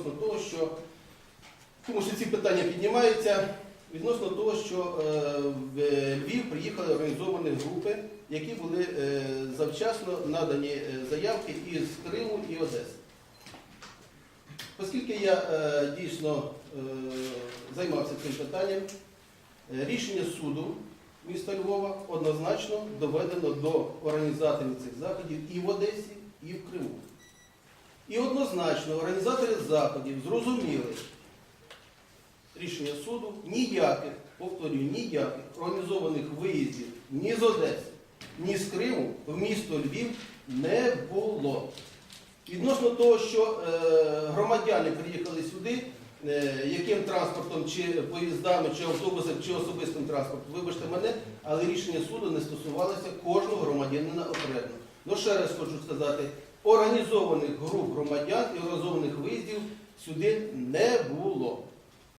відносно того, що тому що ці питання піднімаються відносно того, що е, в Львів приїхали організовані групи, які були е, завчасно надані е, заявки із Криму і Одеси. Оскільки я дійсно займався цим питанням, рішення суду міста Львова однозначно доведено до організаторів цих заходів і в Одесі, і в Криму. І однозначно організатори заходів зрозуміли рішення суду ніяких, повторюю, ніяких організованих виїздів ні з Одеси, ні з Криму в місто Львів не було. Відносно того, що е, громадяни приїхали сюди, е, яким транспортом, чи поїздами, чи автобусом, чи особистим транспортом, вибачте мене, але рішення суду не стосувалося кожного громадянина окремо. Ну ще раз хочу сказати, організованих груп громадян і організованих виїздів сюди не було.